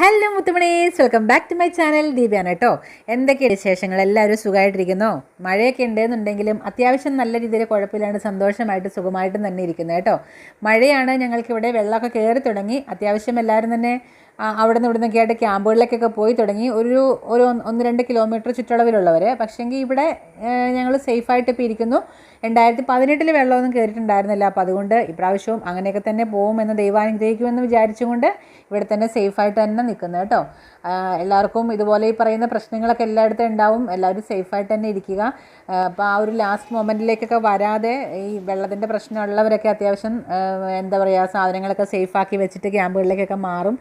Hello മുത്തുമണീസ്. Welcome back to my channel ദീപയാണ് കേട്ടോ എന്തൊക്കെയാണ് വിശേഷങ്ങൾ? എല്ലാവരും സുഖമായിട്ടിരിക്കുന്നു? മഴയൊക്കെ ഉണ്ടെന്നുണ്ടെങ്കിലും അത്യാവശ്യം നല്ല രീതിയിൽ കുഴപ്പമില്ലാണ്ട് സന്തോഷമായിട്ട് സുഖമായിട്ടും തന്നെ ഇരിക്കുന്നത് കേട്ടോ. മഴയാണ് ഞങ്ങൾക്കിവിടെ വെള്ളമൊക്കെ കയറി തുടങ്ങി. അത്യാവശ്യം എല്ലാവരും തന്നെ അവിടെ നിന്ന് ഇവിടെ നിന്നൊക്കെ ക്യാമ്പുകളിലേക്കൊക്കെ പോയി തുടങ്ങി. ഒരു ഒരു ഒന്ന് രണ്ട് കിലോമീറ്റർ ചുറ്റളവിലുള്ളവർ പക്ഷേങ്കിൽ ഇവിടെ ഞങ്ങൾ സേഫായിട്ട് ഇപ്പോൾ ഇരിക്കുന്നു. രണ്ടായിരത്തി പതിനെട്ടിൽ വെള്ളമൊന്നും കയറിയിട്ടുണ്ടായിരുന്നില്ല അപ്പോൾ അതുകൊണ്ട് ഇപ്രാവശ്യവും അങ്ങനെയൊക്കെ തന്നെ പോകുമെന്ന് ദൈവാനുഗ്രഹിക്കുമെന്ന് വിചാരിച്ചുകൊണ്ട് ഇവിടെ തന്നെ സേഫായിട്ട് തന്നെ നിൽക്കുന്നത് കേട്ടോ. എല്ലാവർക്കും ഇതുപോലെ ഈ പറയുന്ന പ്രശ്നങ്ങളൊക്കെ എല്ലായിടത്തും ഉണ്ടാവും. എല്ലാവരും സേഫായിട്ട് തന്നെ ഇരിക്കുക. അപ്പോൾ ആ ഒരു ലാസ്റ്റ് മൊമെന്റിലേക്കൊക്കെ വരാതെ ഈ വെള്ളത്തിന്റെ പ്രശ്നമുള്ളവരൊക്കെ അത്യാവശ്യം എന്താ പറയുക സാധനങ്ങളൊക്കെ സേഫാക്കി വെച്ചിട്ട് ക്യാമ്പുകളിലേക്കൊക്കെ മാറും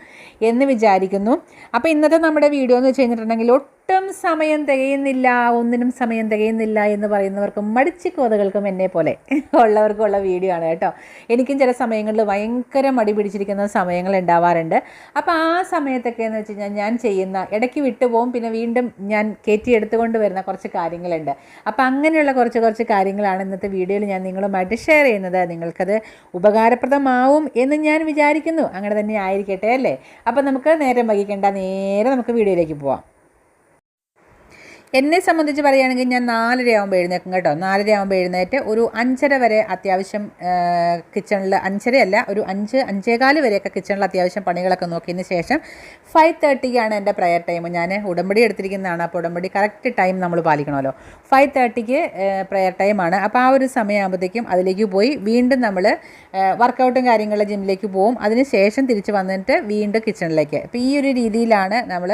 എന്ന് വിചാരിക്കുന്നു. അപ്പോൾ ഇന്നത്തെ നമ്മുടെ വീഡിയോ എന്ന് വെച്ച് കഴിഞ്ഞിട്ടുണ്ടെങ്കിൽ ഒട്ടും സമയം തികയുന്നില്ല ഒന്നിനും സമയം തികയുന്നില്ല എന്ന് പറയുന്നവർക്കും മടിച്ചിക്കോതകൾക്കും എന്നെ പോലെ ഉള്ളവർക്കുള്ള വീഡിയോ ആണ് കേട്ടോ. എനിക്കും ചില സമയങ്ങളിൽ ഭയങ്കര മടി പിടിച്ചിരിക്കുന്ന സമയങ്ങൾ ഉണ്ടാവാറുണ്ട്. അപ്പോൾ ആ സമയത്തൊക്കെ എന്ന് വെച്ച് കഴിഞ്ഞാൽ ഞാൻ ചെയ്യുന്ന ഇടയ്ക്ക് വിട്ടുപോകും പിന്നെ വീണ്ടും ഞാൻ കയറ്റി എടുത്തുകൊണ്ട് വരുന്ന കുറച്ച് കാര്യങ്ങളുണ്ട്. അപ്പോൾ അങ്ങനെയുള്ള കുറച്ച് കുറച്ച് കാര്യങ്ങളാണ് ഇന്നത്തെ വീഡിയോയിൽ ഞാൻ നിങ്ങളുമായിട്ട് ഷെയർ ചെയ്യുന്നത്. നിങ്ങൾക്കത് ഉപകാരപ്രദമാവും എന്ന് ഞാൻ വിചാരിക്കുന്നു. അങ്ങനെ തന്നെ ആയിരിക്കട്ടെ അല്ലേ? അപ്പോൾ നമുക്ക് നേരം വൈകിക്കേണ്ട നേരെ നമുക്ക് വീഡിയോയിലേക്ക് പോവാം. എന്നെ സംബന്ധിച്ച് പറയുകയാണെങ്കിൽ ഞാൻ നാലരയാകുമ്പോൾ എഴുന്നേക്കും കേട്ടോ. നാലരയാകുമ്പോൾ എഴുന്നേറ്റ് ഒരു അഞ്ചര വരെ അത്യാവശ്യം കിച്ചണിൽ അഞ്ചരയല്ല ഒരു അഞ്ച് അഞ്ചേകാൽ വരെയൊക്കെ കിച്ചണിൽ അത്യാവശ്യം പണികളൊക്കെ നോക്കിയതിന് ശേഷം ഫൈവ് തേർട്ടിക്കാണ് എന്റെ പ്രയർ ടൈം ഞാൻ ഉടമ്പടി എടുത്തിരിക്കുന്നതാണ്. അപ്പോൾ ഉടമ്പടി കറക്റ്റ് ടൈം നമ്മൾ പാലിക്കണമല്ലോ. ഫൈവ് തേർട്ടിക്ക് പ്രയർ ടൈമാണ് അപ്പോൾ ആ ഒരു സമയമാകുമ്പോഴത്തേക്കും അതിലേക്ക് പോയി വീണ്ടും നമ്മൾ വർക്കൗട്ടും കാര്യങ്ങളും ജിമ്മിലേക്ക് പോകും അതിന് ശേഷം തിരിച്ച് വന്നിട്ട് വീണ്ടും കിച്ചണിലേക്ക് അപ്പോൾ ഈ ഒരു രീതിയിലാണ് നമ്മൾ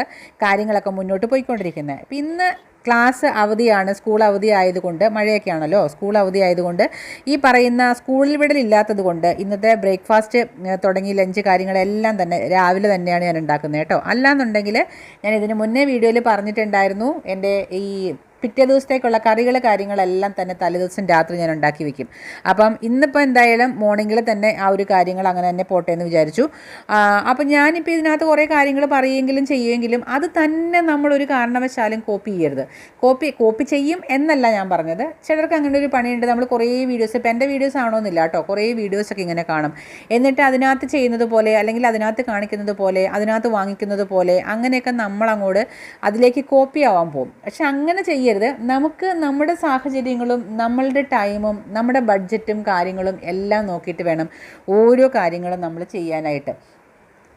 കാര്യങ്ങളൊക്കെ മുന്നോട്ട് പോയിക്കൊണ്ടിരിക്കുന്നത്. അപ്പോൾ ഇന്ന് ക്ലാസ് അവധിയാണ് സ്കൂൾ അവധി ആയതുകൊണ്ട് മഴയൊക്കെ ആണല്ലോ സ്കൂൾ അവധി ആയതുകൊണ്ട് ഈ പറയുന്ന സ്കൂളിൽ വിടലില്ലാത്തത് കൊണ്ട് ഇന്നത്തെ ബ്രേക്ക്ഫാസ്റ്റ് തുടങ്ങി ലഞ്ച് കാര്യങ്ങളെല്ലാം തന്നെ രാവിലെ തന്നെയാണ് ഞാൻ ഉണ്ടാക്കുന്നത് കേട്ടോ. അല്ലാന്നുണ്ടെങ്കിൽ ഞാൻ ഇതിന് മുന്നേ വീഡിയോയിൽ പറഞ്ഞിട്ടുണ്ടായിരുന്നു എന്റെ ഈ പിറ്റേ ദിവസത്തേക്കുള്ള കറികൾ കാര്യങ്ങളെല്ലാം തന്നെ തലേദിവസം രാത്രി ഞാൻ ഉണ്ടാക്കി വെക്കും. അപ്പം ഇന്നിപ്പോൾ എന്തായാലും മോർണിംഗിൽ തന്നെ ആ ഒരു കാര്യങ്ങൾ അങ്ങനെ തന്നെ പോട്ടെ എന്ന് വിചാരിച്ചു. അപ്പം ഞാനിപ്പോൾ ഇതിനകത്ത് കുറേ കാര്യങ്ങൾ പറയുമെങ്കിലും ചെയ്യുമെങ്കിലും അത് തന്നെ നമ്മളൊരു കാരണവശാലും കോപ്പി ചെയ്യരുത്. കോപ്പി കോപ്പി ചെയ്യും എന്നല്ല ഞാൻ പറഞ്ഞത്. ചിലർക്ക് അങ്ങനെ ഒരു പണിയുണ്ട്. നമ്മൾ കുറേ വീഡിയോസ് ഇപ്പം എന്റെ വീഡിയോസ് ആണോന്നില്ല കേട്ടോ. കുറേ വീഡിയോസൊക്കെ ഇങ്ങനെ കാണും. എന്നിട്ട് അതിനകത്ത് ചെയ്യുന്നത് പോലെ അല്ലെങ്കിൽ അതിനകത്ത് കാണിക്കുന്നത് പോലെ അതിനകത്ത് വാങ്ങിക്കുന്നത് പോലെ അങ്ങനെയൊക്കെ നമ്മളങ്ങോട്ട് അതിലേക്ക് കോപ്പി ആവാൻ പോകും. പക്ഷെ അങ്ങനെ ചെയ്യരുത്. നമുക്ക് നമ്മുടെ സാഹചര്യങ്ങളും നമ്മളുടെ ടൈമും നമ്മുടെ ബഡ്ജറ്റും കാര്യങ്ങളും എല്ലാം നോക്കിയിട്ട് വേണം ഓരോ കാര്യങ്ങളും നമ്മൾ ചെയ്യാനായിട്ട്.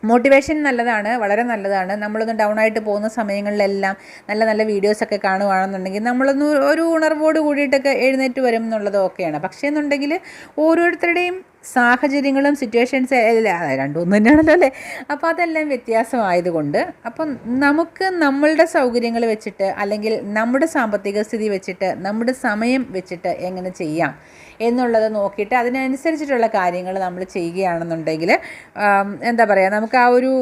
മോട്ടിവേഷൻ നല്ലതാണ് വളരെ നല്ലതാണ്. നമ്മളൊന്ന് ഡൗൺ ആയിട്ട് പോകുന്ന സമയങ്ങളിലെല്ലാം നല്ല നല്ല വീഡിയോസൊക്കെ കാണുകയാണെന്നുണ്ടെങ്കിൽ നമ്മളൊന്ന് ഒരു ഉണർവോട് കൂടിയിട്ടൊക്കെ എഴുന്നേറ്റ് വരും എന്നുള്ളത് ഓക്കെയാണ്. പക്ഷേ എന്നുണ്ടെങ്കിൽ ഓരോരുത്തരുടെയും സാഹചര്യങ്ങളും സിറ്റുവേഷൻസ് എല്ലാം രണ്ടും തന്നെയാണല്ലോ അല്ലേ? അപ്പോൾ അതെല്ലാം വ്യത്യാസമായതുകൊണ്ട് അപ്പം നമുക്ക് നമ്മളുടെ സൗകര്യങ്ങൾ വെച്ചിട്ട് അല്ലെങ്കിൽ നമ്മുടെ സാമ്പത്തിക സ്ഥിതി വെച്ചിട്ട് നമ്മുടെ സമയം വെച്ചിട്ട് എങ്ങനെ ചെയ്യാം എന്നുള്ളത് നോക്കിയിട്ട് അതിനനുസരിച്ചിട്ടുള്ള കാര്യങ്ങൾ നമ്മൾ ചെയ്യുകയാണെന്നുണ്ടെങ്കിൽ എന്താ പറയുക നമുക്ക് ആ ഒരു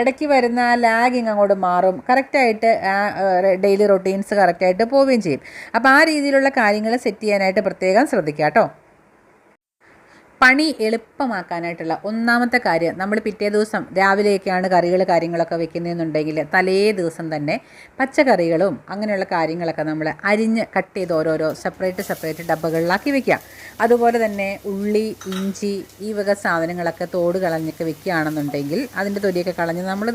ഇടയ്ക്ക് വരുന്ന ലാഗിങ് അങ്ങോട്ട് മാറും. കറക്റ്റായിട്ട് ഡെയിലി റൊട്ടീൻസ് കറക്റ്റായിട്ട് പോവുകയും ചെയ്യും. അപ്പോൾ ആ രീതിയിലുള്ള കാര്യങ്ങൾ സെറ്റ് ചെയ്യാനായിട്ട് പ്രത്യേകം ശ്രദ്ധിക്കുക കേട്ടോ. പണി എളുപ്പമാക്കാനായിട്ടുള്ള ഒന്നാമത്തെ കാര്യം നമ്മൾ പിറ്റേ ദിവസം രാവിലെയൊക്കെയാണ് കറികൾ കാര്യങ്ങളൊക്കെ വെക്കുന്നതെന്നുണ്ടെങ്കിൽ തലേ ദിവസം തന്നെ പച്ചക്കറികളും അങ്ങനെയുള്ള കാര്യങ്ങളൊക്കെ നമ്മൾ അരിഞ്ഞ് കട്ട് ചെയ്ത് ഓരോരോ സെപ്പറേറ്റ് സെപ്പറേറ്റ് ഡബ്ബകളിലാക്കി വെക്കുക. അതുപോലെ തന്നെ ഉള്ളി ഇഞ്ചി ഈ വക സാധനങ്ങളൊക്കെ തോട് കളഞ്ഞൊക്കെ വെക്കുകയാണെന്നുണ്ടെങ്കിൽ അതിന്റെ തൊലിയൊക്കെ കളഞ്ഞ് നമ്മൾ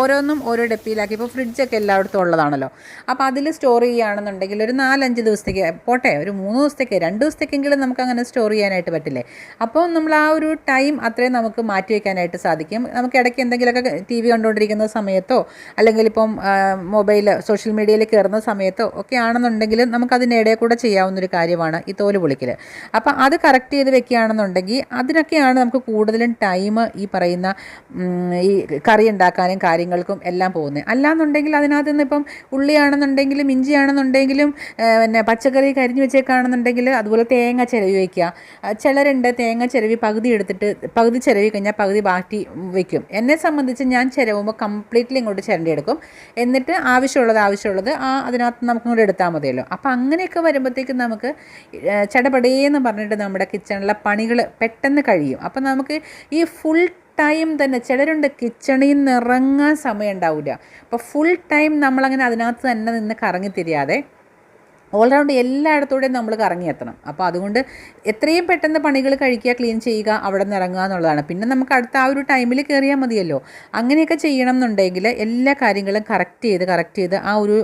ഓരോന്നും ഓരോ ഡപ്പിയിലാക്കി. ഇപ്പോൾ ഫ്രിഡ്ജൊക്കെ എല്ലായിടത്തും ഉള്ളതാണല്ലോ. അപ്പോൾ അതിൽ സ്റ്റോർ ചെയ്യുകയാണെന്നുണ്ടെങ്കിൽ ഒരു നാലഞ്ച് ദിവസത്തേക്ക് പോട്ടെ ഒരു മൂന്ന് ദിവസത്തേക്ക് രണ്ട് ദിവസത്തേക്കെങ്കിലും നമുക്ക് അങ്ങനെ സ്റ്റോർ ചെയ്യാനായിട്ട് പറ്റില്ലേ? അപ്പോൾ നമ്മൾ ആ ഒരു ടൈം അത്രയും നമുക്ക് മാറ്റി വയ്ക്കാനായിട്ട് സാധിക്കും. നമുക്ക് ഇടയ്ക്ക് എന്തെങ്കിലുമൊക്കെ ടി വി കണ്ടുകൊണ്ടിരിക്കുന്ന സമയത്തോ അല്ലെങ്കിൽ ഇപ്പം മൊബൈൽ സോഷ്യൽ മീഡിയയിൽ കയറുന്ന സമയത്തോ ഒക്കെ ആണെന്നുണ്ടെങ്കിൽ നമുക്ക് ഇടയിൽ കൂടെ ചെയ്യാവുന്നൊരു കാര്യമാണ് ഈ തോൽ പൊളിക്കൽ അപ്പോൾ അത് കറക്റ്റ് ചെയ്ത് വെക്കുകയാണെന്നുണ്ടെങ്കിൽ അതിനൊക്കെയാണ് നമുക്ക് കൂടുതലും ടൈം ഈ പറയുന്ന ഈ കറി ഉണ്ടാക്കാനും കാര്യങ്ങൾക്കും എല്ലാം പോകുന്നത്. അല്ലാന്നുണ്ടെങ്കിൽ അതിനകത്ത് നിന്ന് ഇപ്പം ഉള്ളിയാണെന്നുണ്ടെങ്കിലും ഇഞ്ചിയാണെന്നുണ്ടെങ്കിലും പിന്നെ പച്ചക്കറി കരിഞ്ഞു വെച്ചേക്കാണെന്നുണ്ടെങ്കിൽ അതുപോലെ തേങ്ങ ചിരവി വയ്ക്കുക. ചിലരുണ്ട് തേങ്ങ ചിരവി പകുതി എടുത്തിട്ട് പകുതി ചിരവി കഴിഞ്ഞാൽ പകുതി ബാക്കി വയ്ക്കും എന്നെ സംബന്ധിച്ച് ഞാൻ ചിരവുമ്പോൾ കംപ്ലീറ്റ്ലി ഇങ്ങോട്ട് ചിരണ്ടി എടുക്കും. എന്നിട്ട് ആവശ്യമുള്ളത് ആവശ്യമുള്ളത് ആ അതിനകത്ത് നമുക്ക് ഇങ്ങോട്ട് എടുത്താൽ മതിയല്ലോ. അപ്പോൾ അങ്ങനെയൊക്കെ വരുമ്പോഴത്തേക്കും നമുക്ക് ചടപടേന്ന് പറഞ്ഞിട്ട് നമ്മുടെ കിച്ചണിലെ പണികൾ പെട്ടെന്ന് കഴിയും. അപ്പം നമുക്ക് ഈ ഫുൾ ടൈം തന്നെ ചിലരുണ്ട് കിച്ചണിൽ നിന്ന് ഇറങ്ങാൻ സമയം ഉണ്ടാവില്ല അപ്പോൾ ഫുൾ ടൈം നമ്മളങ്ങനെ അതിനകത്ത് തന്നെ നിന്ന് കറങ്ങി തിരിയാതെ ഓൾറൗണ്ട് എല്ലായിടത്തൂടെയും നമ്മൾ കറങ്ങിയെത്തണം. അപ്പോൾ അതുകൊണ്ട് എത്രയും പെട്ടെന്ന് പണികൾ കഴിക്കുക ക്ലീൻ ചെയ്യുക അവിടെ നിന്ന് ഇറങ്ങുക എന്നുള്ളതാണ്. പിന്നെ നമുക്ക് അടുത്ത ആ ഒരു ടൈമിൽ കയറിയാൽ മതിയല്ലോ. അങ്ങനെയൊക്കെ ചെയ്യണം എന്നുണ്ടെങ്കിൽ എല്ലാ കാര്യങ്ങളും കറക്റ്റ് ചെയ്ത് കറക്റ്റ് ചെയ്ത് ആ ഒരു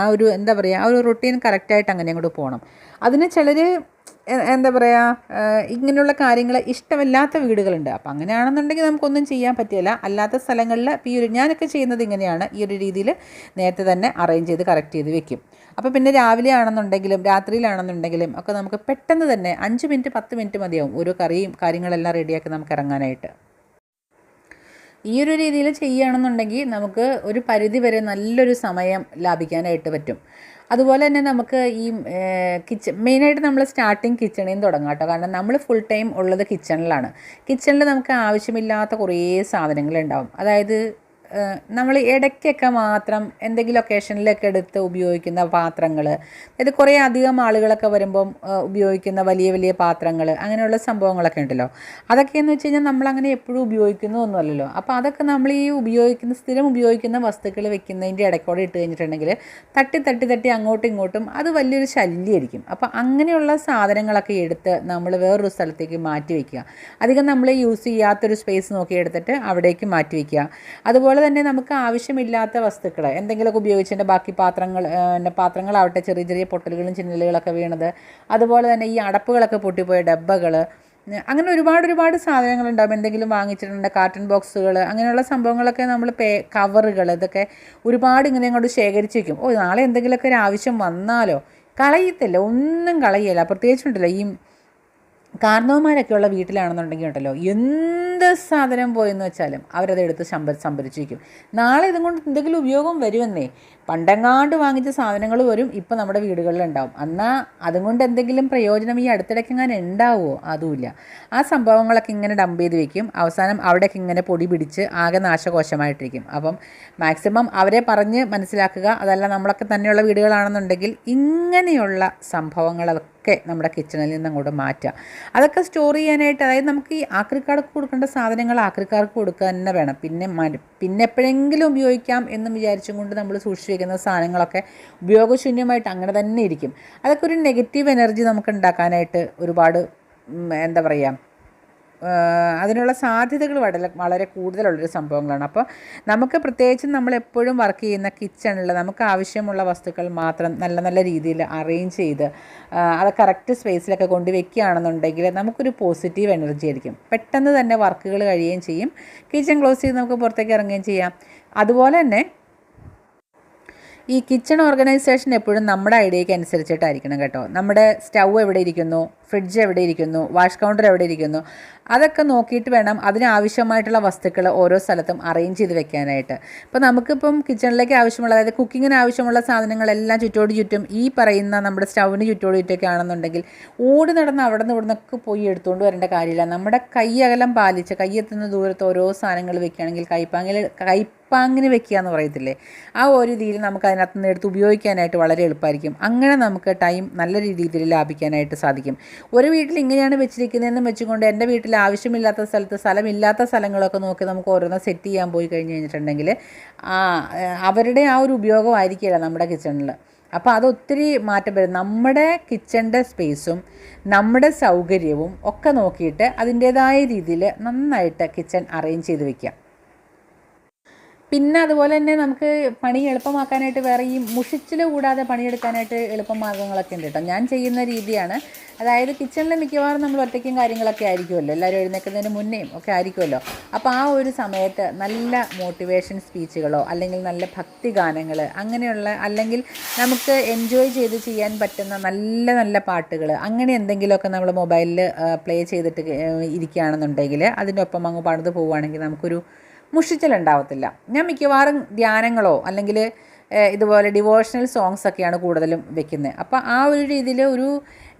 ആ ഒരു എന്താ പറയുക ആ ഒരു റുട്ടീൻ കറക്റ്റായിട്ട് അങ്ങനെ അങ്ങോട്ട് പോകണം അതിന് ചിലർ എന്താ പറയുക ഇങ്ങനെയുള്ള കാര്യങ്ങൾ ഇഷ്ടമില്ലാത്ത വീടുകളുണ്ട്. അപ്പോൾ അങ്ങനെയാണെന്നുണ്ടെങ്കിൽ നമുക്കൊന്നും ചെയ്യാൻ പറ്റില്ല. അല്ലാത്ത സ്ഥലങ്ങളിൽ ഇപ്പോൾ ഈ ഒരു ഞാനൊക്കെ ചെയ്യുന്നത് ഇങ്ങനെയാണ്. ഈ ഒരു രീതിയിൽ നേരത്തെ തന്നെ അറേഞ്ച് ചെയ്ത് കറക്റ്റ് ചെയ്ത് വെക്കും. അപ്പോൾ പിന്നെ രാവിലെ ആണെന്നുണ്ടെങ്കിലും രാത്രിയിലാണെന്നുണ്ടെങ്കിലും ഒക്കെ നമുക്ക് പെട്ടെന്ന് തന്നെ അഞ്ച് മിനിറ്റ് പത്ത് മിനിറ്റ് മതിയാവും ഓരോ കറിയും കാര്യങ്ങളെല്ലാം റെഡിയാക്കി നമുക്ക് ഇറങ്ങാനായിട്ട്. ഈ ഒരു രീതിയിൽ ചെയ്യുകയാണെന്നുണ്ടെങ്കിൽ നമുക്ക് ഒരു പരിധി വരെ നല്ലൊരു സമയം ലാഭിക്കാനായിട്ട് പറ്റും. അതുപോലെ തന്നെ നമുക്ക് ഈ കിച്ചൺ മെയിനായിട്ട് നമ്മൾ സ്റ്റാർട്ടിങ് കിച്ചണിൽ നിന്ന് തുടങ്ങാം കേട്ടോ. കാരണം നമ്മൾ ഫുൾ ടൈം ഉള്ളത് കിച്ചണിലാണ് കിച്ചണിൽ നമുക്ക് ആവശ്യമില്ലാത്ത കുറേ സാധനങ്ങളുണ്ടാവും അതായത് നമ്മൾ ഇടയ്ക്കൊക്കെ മാത്രം എന്തെങ്കിലും ഒക്കേഷനിലൊക്കെ എടുത്ത് ഉപയോഗിക്കുന്ന പാത്രങ്ങൾ അതായത് കുറേ അധികം ആളുകളൊക്കെ വരുമ്പം ഉപയോഗിക്കുന്ന വലിയ വലിയ പാത്രങ്ങൾ അങ്ങനെയുള്ള സംഭവങ്ങളൊക്കെ ഉണ്ടല്ലോ. അതൊക്കെയെന്ന് വെച്ച് കഴിഞ്ഞാൽ നമ്മളങ്ങനെ എപ്പോഴും ഉപയോഗിക്കുന്നതൊന്നുമല്ലല്ലോ അപ്പോൾ അതൊക്കെ നമ്മൾ ഈ ഉപയോഗിക്കുന്ന സ്ഥിരം ഉപയോഗിക്കുന്ന വസ്തുക്കൾ വെക്കുന്നതിന്റെ ഇടയ്ക്കൂടെ ഇട്ട് കഴിഞ്ഞിട്ടുണ്ടെങ്കിൽ തട്ടി തട്ടി തട്ടി അങ്ങോട്ടും ഇങ്ങോട്ടും അത് വലിയൊരു ശല്യമായിരിക്കും അപ്പോൾ അങ്ങനെയുള്ള സാധനങ്ങളൊക്കെ എടുത്ത് നമ്മൾ വേറൊരു സ്ഥലത്തേക്ക് മാറ്റി വയ്ക്കുക അധികം നമ്മൾ യൂസ് ചെയ്യാത്തൊരു സ്പേസ് നോക്കി എടുത്തിട്ട് അവിടേക്ക് മാറ്റി വയ്ക്കുക അതുപോലെ തന്നെ നമുക്ക് ആവശ്യമില്ലാത്ത വസ്തുക്കൾ എന്തെങ്കിലുമൊക്കെ ഉപയോഗിച്ചതിന്റെ ബാക്കി പാത്രങ്ങൾ പിന്നെ പാത്രങ്ങളാവട്ടെ ചെറിയ ചെറിയ പൊട്ടലുകളും ചിന്നലുകളൊക്കെ വീണത്. അതുപോലെ തന്നെ ഈ അടപ്പുകളൊക്കെ പൊട്ടിപ്പോയ ഡബ്ബകൾ അങ്ങനെ ഒരുപാട് ഒരുപാട് സാധനങ്ങളുണ്ടാകും എന്തെങ്കിലും വാങ്ങിച്ചിട്ടുണ്ട് കാർട്ടൺ ബോക്സുകൾ അങ്ങനെയുള്ള സംഭവങ്ങളൊക്കെ നമ്മൾ പേ കവറുകൾ ഇതൊക്കെ ഒരുപാട് ഇങ്ങനെ അങ്ങോട്ട് ശേഖരിച്ച് വയ്ക്കും ഓ നാളെ എന്തെങ്കിലുമൊക്കെ ഒരു ആവശ്യം വന്നാലോ? കളയത്തില്ല. ഒന്നും കളയല്ല. പ്രത്യേകിച്ചുണ്ടല്ലോ ഈ കാരണവന്മാരൊക്കെ ഉള്ള വീട്ടിലാണെന്നുണ്ടെങ്കിൽ ഉണ്ടല്ലോ എന്ത് സാധനം പോയെന്ന് വെച്ചാലും അവരത് എടുത്ത് സംഭ സംഭരിച്ചു വയ്ക്കും നാളെ ഇതും കൊണ്ട് എന്തെങ്കിലും ഉപയോഗം വരുമെന്നേ. പണ്ടെങ്ങാണ്ട് വാങ്ങിച്ച സാധനങ്ങൾ വരും ഇപ്പം നമ്മുടെ വീടുകളിലുണ്ടാവും. എന്നാൽ അതുകൊണ്ട് എന്തെങ്കിലും പ്രയോജനം ഈ അടുത്തിടയ്ക്ക് ഇങ്ങനെ ഉണ്ടാവുമോ? അതുമില്ല. ആ സംഭവങ്ങളൊക്കെ ഇങ്ങനെ ഡംപ് ചെയ്ത് വെക്കും. അവസാനം അവിടേക്ക് ഇങ്ങനെ പൊടി പിടിച്ച് ആകെ നാശകോശമായിട്ടിരിക്കും. അപ്പം മാക്സിമം അവരെ പറഞ്ഞ് മനസ്സിലാക്കുക അതല്ല നമ്മളൊക്കെ തന്നെയുള്ള വീടുകളാണെന്നുണ്ടെങ്കിൽ ഇങ്ങനെയുള്ള സംഭവങ്ങളൊക്കെ ഒക്കെ നമ്മുടെ കിച്ചണിൽ നിന്ന് അങ്ങോട്ട് മാറ്റുക. അതൊക്കെ സ്റ്റോർ ചെയ്യാനായിട്ട് അതായത് നമുക്ക് ഈ ആക്രിക്കാർക്ക് കൊടുക്കേണ്ട സാധനങ്ങൾ ആക്രിക്കാർക്ക് കൊടുക്കുക തന്നെ വേണം. പിന്നെ പിന്നെ എപ്പോഴെങ്കിലും ഉപയോഗിക്കാം എന്ന് വിചാരിച്ചും കൊണ്ട് നമ്മൾ സൂക്ഷിച്ച് വയ്ക്കുന്ന സാധനങ്ങളൊക്കെ ഉപയോഗശൂന്യമായിട്ട് അങ്ങനെ തന്നെ ഇരിക്കും. അതൊക്കെ ഒരു നെഗറ്റീവ് എനർജി നമുക്ക് ഉണ്ടാക്കാനായിട്ട് ഒരുപാട് എന്താ പറയുക അതിനുള്ള സാധ്യതകൾ വളരെ വളരെ കൂടുതലുള്ളൊരു സംഭവങ്ങളാണ്. അപ്പോൾ നമുക്ക് പ്രത്യേകിച്ചും നമ്മൾ എപ്പോഴും വർക്ക് ചെയ്യുന്ന കിച്ചണിൽ നമുക്ക് ആവശ്യമുള്ള വസ്തുക്കൾ മാത്രം നല്ല നല്ല രീതിയിൽ അറേഞ്ച് ചെയ്ത് അത് കറക്റ്റ് സ്പേസിലൊക്കെ കൊണ്ട് വെക്കുകയാണെന്നുണ്ടെങ്കിൽ നമുക്കൊരു പോസിറ്റീവ് എനർജി ആയിരിക്കും. പെട്ടെന്ന് തന്നെ വർക്കുകൾ കഴിയുകയും ചെയ്യും. കിച്ചൺ ക്ലോസ് ചെയ്ത് നമുക്ക് പുറത്തേക്ക് ഇറങ്ങുകയും ചെയ്യാം. അതുപോലെ തന്നെ ഈ കിച്ചൺ ഓർഗനൈസേഷൻ എപ്പോഴും നമ്മുടെ ഐഡിയയ്ക്ക് അനുസരിച്ചിട്ടായിരിക്കണം കേട്ടോ. നമ്മുടെ സ്റ്റൗ എവിടെ ഇരിക്കുന്നു? ഫ്രിഡ്ജ് എവിടെ ഇരിക്കുന്നു? വാഷ് കൗണ്ടർ എവിടെ ഇരിക്കുന്നു? അതൊക്കെ നോക്കിയിട്ട് വേണം അതിനാവശ്യമായിട്ടുള്ള വസ്തുക്കൾ ഓരോ സ്ഥലത്തും അറേഞ്ച് ചെയ്ത് വെക്കാനായിട്ട്. ഇപ്പോൾ നമുക്കിപ്പം കിച്ചണിലേക്ക് ആവശ്യമുള്ള അതായത് കുക്കിങ്ങിന് ആവശ്യമുള്ള സാധനങ്ങളെല്ലാം ചുറ്റോട് ചുറ്റും ഈ പറയുന്ന നമ്മുടെ സ്റ്റൗവിന് ചുറ്റോട് ചുറ്റൊക്കെ ആണെന്നുണ്ടെങ്കിൽ ഓടി നടന്ന് അവിടെ നിന്ന് ഇവിടെ നിന്നൊക്കെ പോയി എടുത്തുകൊണ്ട് വരേണ്ട കാര്യമില്ല. നമ്മുടെ കൈ അകലം പാലിച്ച് കയ്യെത്തുന്ന ദൂരത്ത് ഓരോ സാധനങ്ങൾ വെക്കുകയാണെങ്കിൽ കൈപ്പാങ്ങിൽ കൈ പാങ്ങിന് വെക്കുക എന്ന് പറയത്തില്ലേ? ആ ഒരു രീതിയിൽ നമുക്ക് അതിനകത്ത് നിന്ന് എടുത്ത് ഉപയോഗിക്കാനായിട്ട് വളരെ എളുപ്പമായിരിക്കും. അങ്ങനെ നമുക്ക് ടൈം നല്ല രീതിയിൽ ലാഭിക്കാനായിട്ട് സാധിക്കും. ഒരു വീട്ടിൽ ഇങ്ങനെയാണ് വെച്ചിരിക്കുന്നതെന്ന് വെച്ചുകൊണ്ട് എന്റെ വീട്ടിൽ ആവശ്യമില്ലാത്ത സ്ഥലത്ത് സ്ഥലമില്ലാത്ത സ്ഥലങ്ങളൊക്കെ നോക്കി നമുക്ക് ഓരോന്ന് സെറ്റ് ചെയ്യാൻ പോയി കഴിഞ്ഞ് കഴിഞ്ഞിട്ടുണ്ടെങ്കിൽ അവരുടെ ആ ഒരു ഉപയോഗമായിരിക്കില്ല നമ്മുടെ കിച്ചണിൽ അപ്പോൾ അത് ഒത്തിരി മാറ്റം വരും. നമ്മുടെ കിച്ചണിന്റെ സ്പേസും നമ്മുടെ സൗകര്യവും ഒക്കെ നോക്കിയിട്ട് അതിന്റേതായ രീതിയിൽ നന്നായിട്ട് കിച്ചൺ അറേഞ്ച് ചെയ്ത് വയ്ക്കാം പിന്നെ അതുപോലെ തന്നെ നമുക്ക് പണി എളുപ്പമാക്കാനായിട്ട് വേറെ ഈ മുഷിച്ചിൽ കൂടാതെ പണിയെടുക്കാനായിട്ട് എളുപ്പമാർഗങ്ങളൊക്കെ ഉണ്ട് കേട്ടോ. ഞാൻ ചെയ്യുന്ന രീതിയാണ് അതായത് കിച്ചണിൽ മിക്കവാറും നമ്മൾ ഒറ്റയ്ക്കും കാര്യങ്ങളൊക്കെ ആയിരിക്കുമല്ലോ. എല്ലാവരും എഴുന്നേൽക്കുന്നതിന് മുന്നേയും ഒക്കെ ആയിരിക്കുമല്ലോ. അപ്പോൾ ആ ഒരു സമയത്ത് നല്ല മോട്ടിവേഷൻ സ്പീച്ചുകളോ അല്ലെങ്കിൽ നല്ല ഭക്തി ഗാനങ്ങൾ അങ്ങനെയുള്ള അല്ലെങ്കിൽ നമുക്ക് എൻജോയ് ചെയ്ത് ചെയ്യാൻ പറ്റുന്ന നല്ല നല്ല പാട്ടുകൾ അങ്ങനെ എന്തെങ്കിലുമൊക്കെ നമ്മൾ മൊബൈലിൽ പ്ലേ ചെയ്തിട്ട് ഇരിക്കുകയാണെന്നുണ്ടെങ്കിൽ അതിന്റെ ഒപ്പം അങ്ങ് പണിത് പോവുകയാണെങ്കിൽ നമുക്കൊരു മുഷിച്ചിലുണ്ടാവത്തില്ല. ഞാൻ മിക്കവാറും ധ്യാനങ്ങളോ അല്ലെങ്കിൽ ഇതുപോലെ ഡിവോഷണൽ സോങ്സ് ഒക്കെയാണ് കൂടുതലും വെക്കുന്നത് അപ്പോൾ ആ ഒരു രീതിയിൽ ഒരു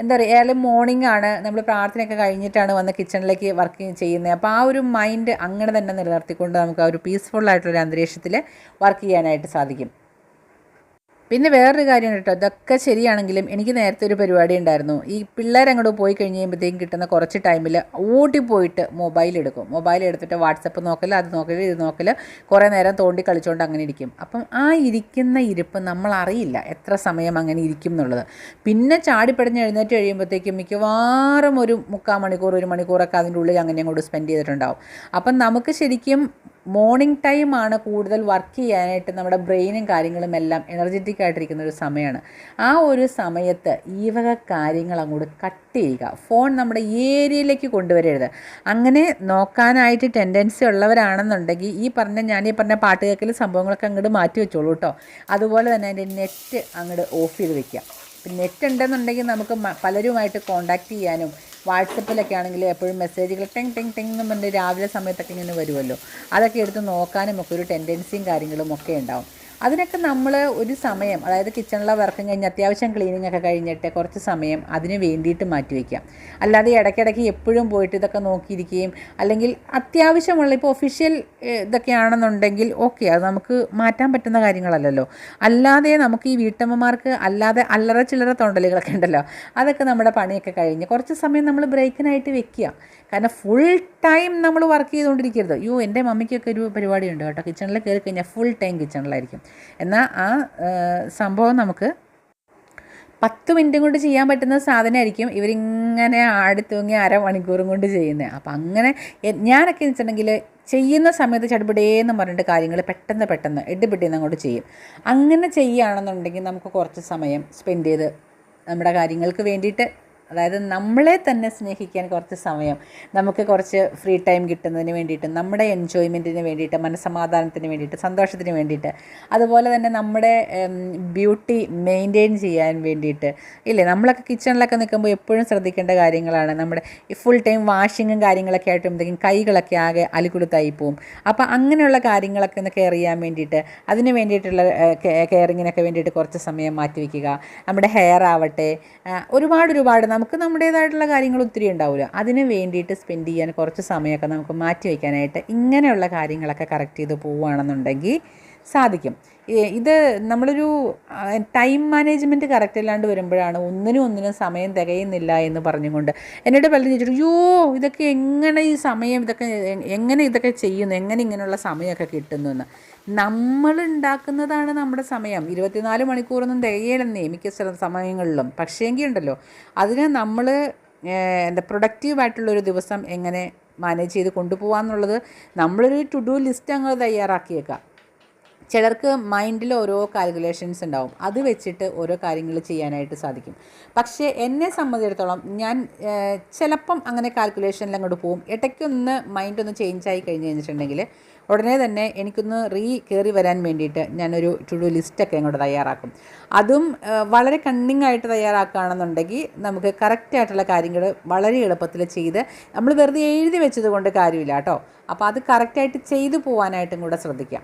എന്താ പറയുക ഏർലി മോർണിംഗ് ആണ് നമ്മൾ പ്രാർത്ഥനയൊക്കെ കഴിഞ്ഞിട്ടാണ് വന്ന് കിച്ചണിലേക്ക് വർക്ക് ചെയ്യുന്നത് അപ്പോൾ ആ ഒരു മൈൻഡ് അങ്ങനെ തന്നെ നിലനിർത്തിക്കൊണ്ട് നമുക്ക് ആ ഒരു പീസ്ഫുൾ ആയിട്ടുള്ളൊരു അന്തരീക്ഷത്തിൽ വർക്ക് ചെയ്യാനായിട്ട് സാധിക്കും. പിന്നെ വേറൊരു കാര്യം കേട്ടോ. ഇതൊക്കെ ശരിയാണെങ്കിലും എനിക്ക് നേരത്തെ ഒരു പരിപാടി ഉണ്ടായിരുന്നു. ഈ പിള്ളേർ അങ്ങോട്ട് പോയി കഴിഞ്ഞ് കഴിയുമ്പോഴത്തേക്കും കിട്ടുന്ന കുറച്ച് ടൈമിൽ ഓടിപ്പോയിട്ട് മൊബൈൽ എടുക്കും. മൊബൈൽ എടുത്തിട്ട് വാട്സപ്പ് നോക്കൽ അത് നോക്കൽ ഇത് നോക്കൽ കുറേ നേരം തോണ്ടി കളിച്ചുകൊണ്ട് അങ്ങനെ ഇരിക്കും. അപ്പം ആ ഇരിക്കുന്ന ഇരിപ്പ് നമ്മൾ അറിയില്ല എത്ര സമയം അങ്ങനെ ഇരിക്കും എന്നുള്ളത്. പിന്നെ ചാടിപ്പടഞ്ഞ് എഴുന്നേറ്റ് കഴിയുമ്പോഴത്തേക്കും മിക്കവാറും ഒരു മുക്കാൽ മണിക്കൂർ ഒരു മണിക്കൂറൊക്കെ അതിന്റെ ഉള്ളിൽ അങ്ങനെ അങ്ങോട്ട് സ്പെൻഡ് ചെയ്തിട്ടുണ്ടാവും. അപ്പം നമുക്ക് ശരിക്കും മോർണിംഗ് ടൈമാണ് കൂടുതൽ വർക്ക് ചെയ്യാനായിട്ട് നമ്മുടെ ബ്രെയിനും കാര്യങ്ങളും എല്ലാം എനർജറ്റിക് ആയിട്ടിരിക്കുന്ന ഒരു സമയമാണ്. ആ ഒരു സമയത്ത് ഈ വക കാര്യങ്ങൾ അങ്ങോട്ട് കട്ട് ചെയ്യുക. ഫോൺ നമ്മുടെ ഏരിയയിലേക്ക് കൊണ്ടുവരരുത്. അങ്ങനെ നോക്കാനായിട്ട് ടെൻഡൻസി ഉള്ളവരാണെന്നുണ്ടെങ്കിൽ ഈ പറഞ്ഞ ഞാൻ ഈ പറഞ്ഞ പാട്ട് കേൾക്കൽ സംഭവങ്ങളൊക്കെ അങ്ങോട്ട് മാറ്റി വെച്ചോളൂ കേട്ടോ. അതുപോലെ തന്നെ അതിന്റെ നെറ്റ് അങ്ങോട്ട് ഓഫ് ചെയ്ത് വെക്കുക. നെറ്റ് ഉണ്ടെന്നുണ്ടെങ്കിൽ നമുക്ക് പലരുമായിട്ട് കോണ്ടാക്ട് ചെയ്യാനും വാട്സപ്പിലൊക്കെ ആണെങ്കിൽ എപ്പോഴും മെസ്സേജുകൾ ടെങ് ടെങ് ടെങ് എന്നും പറഞ്ഞ് രാവിലെ സമയത്തൊക്കെ ഇങ്ങനെ വരുമല്ലോ. അതൊക്കെ എടുത്ത് നോക്കാനും ഒക്കെ ഒരു ടെൻഡൻസിയും കാര്യങ്ങളും ഒക്കെ ഉണ്ടാവും. അതിനൊക്കെ നമ്മൾ ഒരു സമയം അതായത് കിച്ചണിലെ വർക്കും കഴിഞ്ഞ് അത്യാവശ്യം ക്ലീനിങ് ഒക്കെ കഴിഞ്ഞിട്ട് കുറച്ച് സമയം അതിന് വേണ്ടിയിട്ട് മാറ്റി വയ്ക്കാം അല്ലാതെ ഇടയ്ക്കിടയ്ക്ക് എപ്പോഴും പോയിട്ട് ഇതൊക്കെ നോക്കിയിരിക്കുകയും അല്ലെങ്കിൽ അത്യാവശ്യമുള്ള ഇപ്പോൾ ഒഫീഷ്യൽ ഇതൊക്കെ ആണെന്നുണ്ടെങ്കിൽ ഓക്കെ അത് നമുക്ക് മാറ്റാൻ പറ്റുന്ന കാര്യങ്ങളല്ലല്ലോ. അല്ലാതെ നമുക്ക് ഈ വീട്ടമ്മമാർക്ക് അല്ലാതെ അല്ലറ ചില്ലറ തൊണ്ടലുകളൊക്കെ ഉണ്ടല്ലോ അതൊക്കെ നമ്മുടെ പണിയൊക്കെ കഴിഞ്ഞ് കുറച്ച് സമയം നമ്മൾ ബ്രേക്കിനായിട്ട് വെക്കുക. കാരണം ഫുൾ ടൈം നമ്മൾ വർക്ക് ചെയ്തുകൊണ്ടിരിക്കരുത്. അയ്യോ എന്റെ മമ്മിക്കൊക്കെ ഒരു പരിപാടിയുണ്ട് കേട്ടോ. കിച്ചണിൽ കയറി കഴിഞ്ഞാൽ ഫുൾ ടൈം കിച്ചണിലായിരിക്കും എന്നാൽ ആ സംഭവം നമുക്ക് പത്ത് മിനിറ്റും കൊണ്ട് ചെയ്യാൻ പറ്റുന്ന സാധനമായിരിക്കും ഇവരിങ്ങനെ ആടിത്തൂങ്ങി തൂങ്ങി അരമണിക്കൂറും കൊണ്ട് ചെയ്യുന്നത്. അപ്പം അങ്ങനെ ഞാനൊക്കെ വെച്ചിട്ടുണ്ടെങ്കിൽ ചെയ്യുന്ന സമയത്ത് ചടുപടേന്ന് പറഞ്ഞിട്ട് കാര്യങ്ങൾ പെട്ടെന്ന് പെട്ടെന്ന് എഡിപിട്ടിന്ന് അങ്ങോട്ട് ചെയ്യും. അങ്ങനെ ചെയ്യുകയാണെന്നുണ്ടെങ്കിൽ നമുക്ക് കുറച്ച് സമയം സ്പെൻഡ് ചെയ്ത് നമ്മുടെ കാര്യങ്ങൾക്ക് വേണ്ടിയിട്ട് അതായത് നമ്മളെ തന്നെ സ്നേഹിക്കാൻ കുറച്ച് സമയം നമുക്ക് കുറച്ച് ഫ്രീ ടൈം കിട്ടുന്നതിന് വേണ്ടിയിട്ട് നമ്മുടെ എൻജോയ്മെന്റിന് വേണ്ടിയിട്ട് മനസ്സമാധാനത്തിന് വേണ്ടിയിട്ട് സന്തോഷത്തിന് വേണ്ടിയിട്ട് അതുപോലെ തന്നെ നമ്മുടെ ബ്യൂട്ടി മെയിന്റെയിൻ ചെയ്യാൻ വേണ്ടിയിട്ട് ഇല്ലേ? നമ്മളൊക്കെ കിച്ചണിലൊക്കെ നിൽക്കുമ്പോൾ എപ്പോഴും ശ്രദ്ധിക്കേണ്ട കാര്യങ്ങളാണ്. നമ്മുടെ ഈ ഫുൾ ടൈം വാഷിങ്ങും കാര്യങ്ങളൊക്കെ ആയിട്ട് ആയിട്ടുമ്പോഴത്തേക്കും കൈകളൊക്കെ ആകെ അലിക്കുളുത്തായി പോവും. അപ്പോൾ അങ്ങനെയുള്ള കാര്യങ്ങളൊക്കെ ഒന്ന് കെയർ ചെയ്യാൻ വേണ്ടിയിട്ട് അതിന് വേണ്ടിയിട്ടുള്ള കെയറിങ്ങിനൊക്കെ വേണ്ടിയിട്ട് കുറച്ച് സമയം മാറ്റി വയ്ക്കുക നമ്മുടെ ഹെയർ ആവട്ടെ ഒരുപാട് ഒരുപാട് നമുക്ക് നമ്മുടേതായിട്ടുള്ള കാര്യങ്ങൾ ഒത്തിരി ഉണ്ടാവില്ല അതിന് വേണ്ടിയിട്ട് സ്പെൻഡ് ചെയ്യാൻ കുറച്ച് സമയമൊക്കെ നമുക്ക് മാറ്റി വയ്ക്കാനായിട്ട് ഇങ്ങനെയുള്ള കാര്യങ്ങളൊക്കെ കറക്റ്റ് ചെയ്ത് പോവുകയാണെന്നുണ്ടെങ്കിൽ സാധിക്കും. ഇത് നമ്മളൊരു ടൈം മാനേജ്മെന്റ് കറക്റ്റ് അല്ലാണ്ട് വരുമ്പോഴാണ് ഒന്നിനും ഒന്നിനും സമയം തികയുന്നില്ല എന്ന് പറഞ്ഞുകൊണ്ട് എന്നോട് പലരും ചോദിച്ചിട്ട് യോ ഇതൊക്കെ എങ്ങനെ ഈ സമയം ഇതൊക്കെ എങ്ങനെ ഇതൊക്കെ ചെയ്യുന്നു? എങ്ങനെ ഇങ്ങനെയുള്ള സമയമൊക്കെ കിട്ടുന്നു? എന്ന്. നമ്മൾ ഉണ്ടാക്കുന്നതാണ് നമ്മുടെ സമയം. ഇരുപത്തിനാല് മണിക്കൂറൊന്നും തികയില്ലെന്നേ മിക്ക സമയങ്ങളിലും. പക്ഷേങ്കിൽ ഉണ്ടല്ലോ അതിന് നമ്മൾ എന്താ പ്രൊഡക്റ്റീവായിട്ടുള്ളൊരു ദിവസം എങ്ങനെ മാനേജ് ചെയ്ത് കൊണ്ടുപോകാമെന്നുള്ളത് നമ്മളൊരു ടു ഡു ലിസ്റ്റ് അങ്ങ് തയ്യാറാക്കിയേക്കാം. ചിലർക്ക് മൈൻഡിൽ ഓരോ കാൽക്കുലേഷൻസ് ഉണ്ടാവും. അത് വെച്ചിട്ട് ഓരോ കാര്യങ്ങൾ ചെയ്യാനായിട്ട് സാധിക്കും. പക്ഷേ എന്നെ സംബന്ധിച്ചിടത്തോളം ഞാൻ ചിലപ്പം അങ്ങനെ കാൽക്കുലേഷനിൽ അങ്ങോട്ട് പോകും ഇടയ്ക്കൊന്ന് മൈൻഡ് ഒന്ന് ചേഞ്ച് ആയി കഴിഞ്ഞ് കഴിഞ്ഞിട്ടുണ്ടെങ്കിൽ ഉടനെ തന്നെ എനിക്കൊന്ന് റീ കയറി വരാൻ വേണ്ടിയിട്ട് ഞാനൊരു ടു ലിസ്റ്റൊക്കെ ഇങ്ങോട്ട് തയ്യാറാക്കും. അതും വളരെ കണ്ണിങ് ആയിട്ട് തയ്യാറാക്കുകയാണെന്നുണ്ടെങ്കിൽ നമുക്ക് കറക്റ്റായിട്ടുള്ള കാര്യങ്ങൾ വളരെ എളുപ്പത്തിൽ ചെയ്ത് നമ്മൾ വെറുതെ എഴുതി വെച്ചത് കൊണ്ട് കാര്യമില്ല കേട്ടോ. അപ്പോൾ അത് കറക്റ്റായിട്ട് ചെയ്തു പോകാനായിട്ടും കൂടെ ശ്രദ്ധിക്കാം.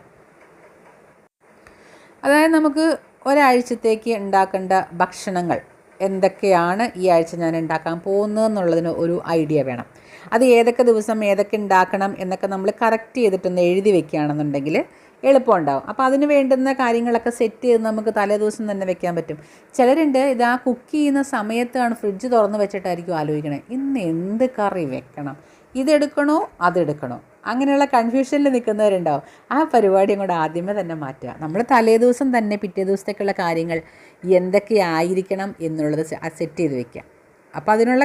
അതായത് നമുക്ക് ഒരാഴ്ചത്തേക്ക് ഉണ്ടാക്കേണ്ട ഭക്ഷണങ്ങൾ എന്തൊക്കെയാണ് ഈ ആഴ്ച ഞാൻ ഉണ്ടാക്കാൻ പോകുന്നതെന്നുള്ളതിന് ഒരു ഐഡിയ വേണം. അത് ഏതൊക്കെ ദിവസം ഏതൊക്കെ ഉണ്ടാക്കണം എന്നൊക്കെ നമ്മൾ കറക്റ്റ് ചെയ്തിട്ടൊന്ന് എഴുതി വെക്കുകയാണെന്നുണ്ടെങ്കിൽ എളുപ്പമുണ്ടാവും അപ്പോൾ അതിന് വേണ്ടുന്ന കാര്യങ്ങളൊക്കെ സെറ്റ് ചെയ്ത് നമുക്ക് തലേ ദിവസം തന്നെ വെക്കാൻ പറ്റും. ചിലരുണ്ട് ഇത് ആ കുക്ക് ചെയ്യുന്ന സമയത്താണ് ഫ്രിഡ്ജ് തുറന്ന് വെച്ചിട്ടായിരിക്കും ആലോചിക്കണേ. ഇന്ന് എന്ത് കറി വെക്കണം? ഇതെടുക്കണോ? അതെടുക്കണോ? അങ്ങനെയുള്ള കൺഫ്യൂഷനിൽ നിൽക്കുന്നവരുണ്ടാവും. ആ പരിപാടി അങ്ങോട്ട് ആദ്യമേ തന്നെ മാറ്റുക. നമ്മൾ തലേ ദിവസം തന്നെ പിറ്റേ ദിവസത്തേക്കുള്ള കാര്യങ്ങൾ എന്തൊക്കെയായിരിക്കണം എന്നുള്ളത് സെറ്റ് ചെയ്ത് വെക്കുക. അപ്പോൾ അതിനുള്ള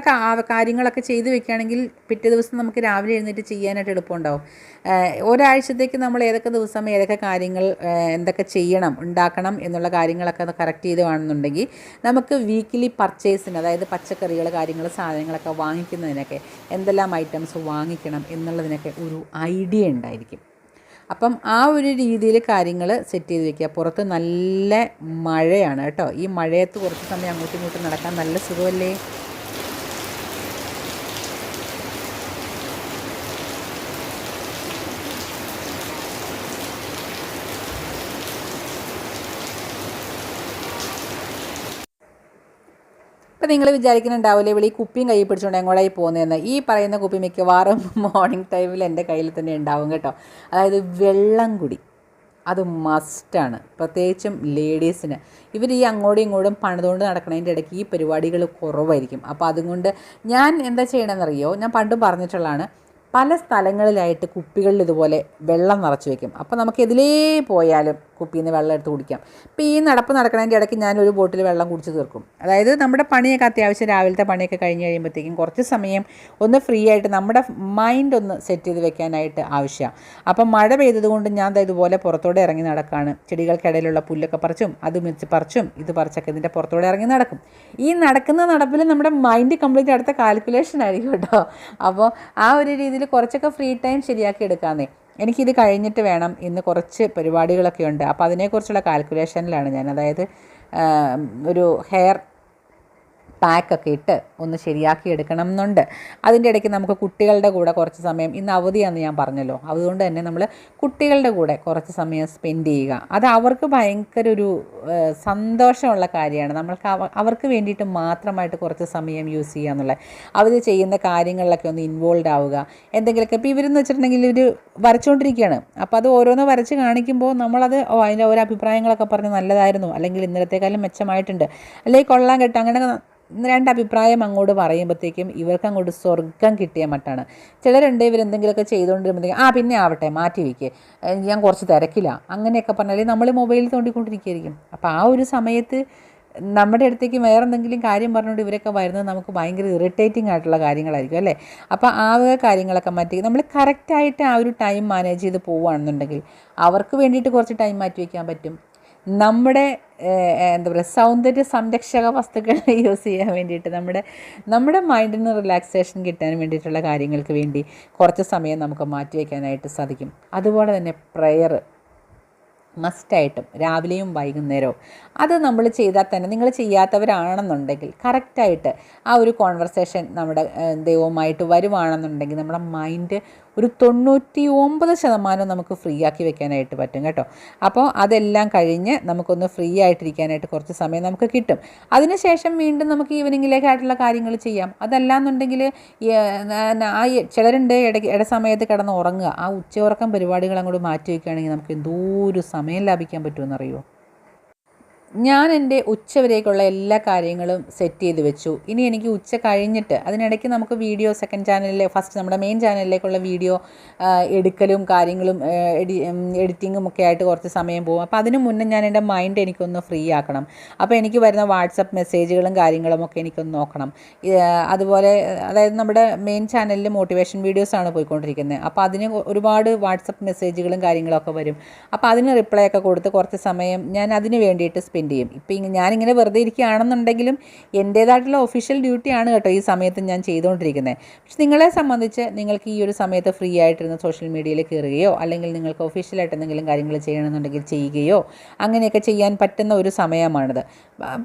കാര്യങ്ങളൊക്കെ ചെയ്തു വെക്കുകയാണെങ്കിൽ പിറ്റേ ദിവസം നമുക്ക് രാവിലെ എഴുന്നേറ്റ് ചെയ്യാനായിട്ട് എളുപ്പമുണ്ടാവും. ഒരാഴ്ചത്തേക്ക് നമ്മൾ ഏതൊക്കെ ദിവസം ഏതൊക്കെ കാര്യങ്ങൾ എന്തൊക്കെ ചെയ്യണം ഉണ്ടാക്കണം എന്നുള്ള കാര്യങ്ങളൊക്കെ കറക്റ്റ് ചെയ്തുവാണെന്നുണ്ടെങ്കിൽ നമുക്ക് വീക്കിലി പർച്ചേസിന് അതായത് പച്ചക്കറികൾ കാര്യങ്ങൾ സാധനങ്ങളൊക്കെ വാങ്ങിക്കുന്നതിനൊക്കെ എന്തെല്ലാം ഐറ്റംസ് വാങ്ങിക്കണം എന്നുള്ളതിനൊക്കെ ഒരു ഐഡിയ ഉണ്ടായിരിക്കും. അപ്പം ആ ഒരു രീതിയിൽ കാര്യങ്ങൾ സെറ്റ് ചെയ്ത് വെക്കുക. പുറത്ത് നല്ല മഴയാണ് കേട്ടോ. ഈ മഴയത്ത് കുറച്ച് സമയം അങ്ങോട്ടും ഇങ്ങോട്ടും നടക്കാൻ നല്ല സുഖമല്ലേ? ഇപ്പം നിങ്ങൾ വിചാരിക്കുന്നുണ്ടാവില്ലേ ഇവിടെ ഈ കുപ്പിയും കൈ പിടിച്ചുകൊണ്ട് എങ്ങോട്ടായി പോകുന്നതെന്ന് ഈ പറയുന്ന കുപ്പി മിക്കവാറും മോർണിംഗ് ടൈമിൽ എന്റെ കയ്യിൽ തന്നെ ഉണ്ടാവും കേട്ടോ. അതായത് വെള്ളം കുടി. അത് മസ്റ്റാണ് പ്രത്യേകിച്ചും ലേഡീസിന് ഇവർ ഈ അങ്ങോട്ടും ഇങ്ങോട്ടും പണിതുകൊണ്ട് നടക്കുന്നതിന്റെ ഇടയ്ക്ക് ഈ പരിപാടികൾ കുറവായിരിക്കും. അപ്പോൾ അതുകൊണ്ട് ഞാൻ എന്താ ചെയ്യണമെന്നറിയോ ഞാൻ പണ്ടും പറഞ്ഞിട്ടുള്ളതാണ്. പല സ്ഥലങ്ങളിലായിട്ട് കുപ്പികളിൽ ഇതുപോലെ വെള്ളം നിറച്ച് വെക്കും. അപ്പോൾ നമുക്ക് എതിലേ പോയാലും കുപ്പിയിൽ നിന്ന് വെള്ളം എടുത്ത് കുടിക്കാം. ഇപ്പോൾ ഈ നടപ്പ് നടക്കണതിന്റെ ഇടയ്ക്ക് ഞാൻ ഒരു ബോട്ടിൽ വെള്ളം കുടിച്ച് തീർക്കും. അതായത് നമ്മുടെ പണിയൊക്കെ അത്യാവശ്യം രാവിലത്തെ പണിയൊക്കെ കഴിഞ്ഞ് കഴിയുമ്പോഴത്തേക്കും കുറച്ച് സമയം ഒന്ന് ഫ്രീ ആയിട്ട് നമ്മുടെ മൈൻഡ് ഒന്ന് സെറ്റ് ചെയ്ത് വെക്കാനായിട്ട് ആവശ്യമാണ് അപ്പം മഴ പെയ്തതുകൊണ്ട് ഞാൻ ഇതുപോലെ പുറത്തോടെ ഇറങ്ങി നടക്കുകയാണ് ചെടികൾക്കിടയിലുള്ള പുല്ലൊക്കെ പറിച്ചും അത് മിച്ച് പറിച്ചും ഇത് പറിച്ചൊക്കെ ഇതിന്റെ പുറത്തോടെ ഇറങ്ങി നടക്കും. ഈ നടക്കുന്ന നടപ്പിൽ നമ്മുടെ മൈൻഡ് കംപ്ലീറ്റ് അടുത്ത കാൽക്കുലേഷൻ ആയിരിക്കും കേട്ടോ. അപ്പോൾ ആ ഒരു രീതിയിൽ കുറച്ചൊക്കെ ഫ്രീ ടൈം ശരിയാക്കി എടുക്കാമെന്നേ എനിക്കിത് കഴിഞ്ഞിട്ട് വേണം ഇന്ന് കുറച്ച് പരിപാടികളൊക്കെ ഉണ്ട്. അപ്പോൾ അതിനെക്കുറിച്ചുള്ള കാൽക്കുലേഷനിലാണ് ഞാൻ. അതായത് ഒരു ഹെയർ പാക്കൊക്കെ ഇട്ട് ഒന്ന് ശരിയാക്കി എടുക്കണം എന്നുണ്ട്. അതിന്റെ ഇടയ്ക്ക് നമുക്ക് കുട്ടികളുടെ കൂടെ കുറച്ച് സമയം ഇന്ന് അവധിയാണെന്ന് ഞാൻ പറഞ്ഞല്ലോ. അതുകൊണ്ട് തന്നെ നമ്മൾ കുട്ടികളുടെ കൂടെ കുറച്ച് സമയം സ്പെൻഡ് ചെയ്യുക. അത് അവർക്ക് ഭയങ്കര ഒരു സന്തോഷമുള്ള കാര്യമാണ്. നമ്മൾക്ക് അവ അവർക്ക് വേണ്ടിയിട്ട് മാത്രമായിട്ട് കുറച്ച് സമയം യൂസ് ചെയ്യുക എന്നുള്ളത്. അവർ ചെയ്യുന്ന കാര്യങ്ങളിലൊക്കെ ഒന്ന് ഇൻവോൾവ് ആവുക. എന്തെങ്കിലുമൊക്കെ ഇപ്പോൾ ഇവരെന്ന് വെച്ചിട്ടുണ്ടെങ്കിൽ ഇവർ വരച്ചുകൊണ്ടിരിക്കുകയാണ്. അപ്പോൾ അത് ഓരോന്ന് വരച്ച് കാണിക്കുമ്പോൾ നമ്മളത് അതിന്റെ ഓരോ അഭിപ്രായങ്ങളൊക്കെ പറഞ്ഞ് നല്ലതായിരുന്നു. അല്ലെങ്കിൽ ഇന്നലത്തെക്കാളും മെച്ചമായിട്ടുണ്ട്. അല്ലെങ്കിൽ കൊള്ളാൻ കേട്ടോ. അങ്ങനെ രണ്ട് അഭിപ്രായം അങ്ങോട്ട് പറയുമ്പോഴത്തേക്കും ഇവർക്ക് അങ്ങോട്ട് സ്വർഗം കിട്ടിയ മട്ടാണ്. ചിലരുണ്ട് ഇവരെന്തെങ്കിലുമൊക്കെ ചെയ്തുകൊണ്ടിരുമ്പോഴത്തേക്കും ആ പിന്നെ ആവട്ടെ മാറ്റി വയ്ക്കുക ഞാൻ കുറച്ച് തിരക്കില്ല അങ്ങനെയൊക്കെ പറഞ്ഞാൽ നമ്മൾ മൊബൈലിൽ തോണ്ടിക്കൊണ്ടിരിക്കുകയായിരിക്കും. അപ്പോൾ ആ ഒരു സമയത്ത് നമ്മുടെ അടുത്തേക്ക് വേറെ എന്തെങ്കിലും കാര്യം പറഞ്ഞുകൊണ്ട് ഇവരൊക്കെ വരുന്നത് നമുക്ക് ഭയങ്കര ഇറിറ്റേറ്റിംഗ് ആയിട്ടുള്ള കാര്യങ്ങളായിരിക്കും അല്ലേ? അപ്പോൾ ആ കാര്യങ്ങളൊക്കെ മാറ്റി നമ്മൾ കറക്റ്റായിട്ട് ആ ഒരു ടൈം മാനേജ് ചെയ്ത് പോവുകയാണെന്നുണ്ടെങ്കിൽ അവർക്ക് വേണ്ടിയിട്ട് കുറച്ച് ടൈം മാറ്റി വയ്ക്കാൻ പറ്റും. നമ്മുടെ എന്താ പറയുക സൗന്ദര്യ സംരക്ഷക വസ്തുക്കൾ യൂസ് ചെയ്യാൻ വേണ്ടിയിട്ട് നമ്മുടെ നമ്മുടെ മൈൻഡിന് റിലാക്സേഷൻ കിട്ടാൻ വേണ്ടിയിട്ടുള്ള കാര്യങ്ങൾക്ക് വേണ്ടി കുറച്ച് സമയം നമുക്ക് മാറ്റിവെക്കാനായിട്ട് സാധിക്കും. അതുപോലെ തന്നെ പ്രെയർ മസ്റ്റായിട്ടും രാവിലെയും വൈകുന്നേരവും. അത് നമ്മൾ ചെയ്താൽ തന്നെ നിങ്ങൾ ചെയ്യാത്തവരാണെന്നുണ്ടെങ്കിൽ കറക്റ്റായിട്ട് ആ ഒരു കോൺവെർസേഷൻ നമ്മുടെ ദൈവവുമായിട്ട് വരുവാണെന്നുണ്ടെങ്കിൽ നമ്മുടെ മൈൻഡ് ഒരു തൊണ്ണൂറ്റി ഒമ്പത് ശതമാനം നമുക്ക് ഫ്രീ ആക്കി വെക്കാനായിട്ട് പറ്റും കേട്ടോ. അപ്പോൾ അതെല്ലാം കഴിഞ്ഞ് നമുക്കൊന്ന് ഫ്രീ ആയിട്ടിരിക്കാനായിട്ട് കുറച്ച് സമയം നമുക്ക് കിട്ടും. അതിനുശേഷം വീണ്ടും നമുക്ക് ഈവനിങ്ങിലേക്കായിട്ടുള്ള കാര്യങ്ങൾ ചെയ്യാം. അതല്ലാന്നുണ്ടെങ്കിൽ ആ, ചിലരുണ്ട് ഇടയ്ക്ക് ഇട സമയത്ത് കിടന്ന് ഉറങ്ങുക. ആ ഉച്ചയുറക്കം പരിപാടികൾ അങ്ങോട്ട് മാറ്റി വയ്ക്കുകയാണെങ്കിൽ നമുക്ക് എന്തോ ഒരു സമയം ലാഭിക്കാൻ പറ്റുമെന്നറിയോ ഞാൻ എന്റെ ഉച്ചവരേക്കുള്ള എല്ലാ കാര്യങ്ങളും സെറ്റ് ചെയ്ത് വെച്ചു. ഇനി എനിക്ക് ഉച്ച കഴിഞ്ഞിട്ട് അതിനിടയ്ക്ക് നമുക്ക് വീഡിയോ സെക്കൻഡ് ചാനലിലെ ഫസ്റ്റ് നമ്മുടെ മെയിൻ ചാനലിലേക്കുള്ള വീഡിയോ എടുക്കലും കാര്യങ്ങളും എഡി എഡിറ്റിങ്ങും ഒക്കെ ആയിട്ട് കുറച്ച് സമയം പോകും. അപ്പോൾ അതിനു മുന്നേ ഞാൻ എന്റെ മൈൻഡ് എനിക്കൊന്ന് ഫ്രീ ആക്കണം. അപ്പോൾ എനിക്ക് വരുന്ന വാട്സപ്പ് മെസ്സേജുകളും കാര്യങ്ങളും ഒക്കെ എനിക്കൊന്ന് നോക്കണം. അതുപോലെ അതായത് നമ്മുടെ മെയിൻ ചാനലിൽ മോട്ടിവേഷൻ വീഡിയോസാണ് പോയിക്കൊണ്ടിരിക്കുന്നത് അപ്പോൾ അതിന് ഒരുപാട് വാട്സപ്പ് മെസ്സേജുകളും കാര്യങ്ങളൊക്കെ വരും. അപ്പോൾ അതിന് റിപ്ലൈ ഒക്കെ കൊടുത്ത് കുറച്ച് സമയം ഞാൻ അതിന് വേണ്ടിയിട്ട് സ്പെൻഡ് ചെയ്യും? ഇങ്ങനെ ഞാനിങ്ങനെ വെറുതെ ഇരിക്കുകയാണെന്നുണ്ടെങ്കിലും എന്റേതായിട്ടുള്ള ഒഫീഷ്യൽ ഡ്യൂട്ടിയാണ് കേട്ടോ ഈ സമയത്ത് ഞാൻ ചെയ്തുകൊണ്ടിരിക്കുന്നത് പക്ഷെ നിങ്ങളെ സംബന്ധിച്ച് നിങ്ങൾക്ക് ഈ ഒരു സമയത്ത് ഫ്രീ ആയിട്ടിരുന്ന് സോഷ്യൽ മീഡിയയിൽ കയറുകയോ അല്ലെങ്കിൽ നിങ്ങൾക്ക് ഒഫീഷ്യലായിട്ട് എന്തെങ്കിലും കാര്യങ്ങൾ ചെയ്യണമെന്നുണ്ടെങ്കിൽ ചെയ്യുകയോ അങ്ങനെയൊക്കെ ചെയ്യാൻ പറ്റുന്ന ഒരു സമയമാണിത്.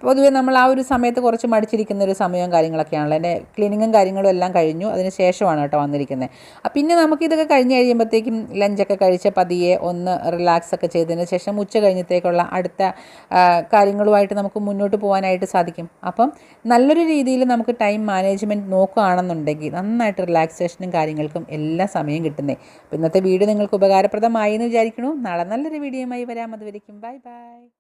പൊതുവേ നമ്മൾ ആ ഒരു സമയത്ത് കുറച്ച് മടിച്ചിരിക്കുന്ന ഒരു സമയവും കാര്യങ്ങളൊക്കെയാണല്ലോ. എന്റെ ക്ലീനിങ്ങും കാര്യങ്ങളും എല്ലാം കഴിഞ്ഞു. അതിന് ശേഷമാണ് കേട്ടോ വന്നിരിക്കുന്നത് പിന്നെ നമുക്ക് ഇതൊക്കെ കഴിഞ്ഞ് കഴിയുമ്പോഴത്തേക്കും ലഞ്ചൊക്കെ കഴിച്ച് പതിയെ ഒന്ന് റിലാക്സ് ഒക്കെ ചെയ്തതിന് ശേഷം ഉച്ച കഴിഞ്ഞത്തേക്കുള്ള അടുത്ത കാര്യങ്ങളുമായിട്ട് നമുക്ക് മുന്നോട്ട് പോകാനായിട്ട് സാധിക്കും. അപ്പം നല്ലൊരു രീതിയിൽ നമുക്ക് ടൈം മാനേജ്മെന്റ് നോക്കുകയാണെന്നുണ്ടെങ്കിൽ നന്നായിട്ട് റിലാക്സേഷനും കാര്യങ്ങൾക്കും എല്ലാ സമയം കിട്ടുന്നേ. അപ്പോൾ ഇന്നത്തെ വീഡിയോ നിങ്ങൾക്ക് ഉപകാരപ്രദമായി എന്ന് വിചാരിക്കണു നാളെ നല്ലൊരു വീഡിയോയുമായി വരാം. അതുവരേക്കും ബൈ ബൈ.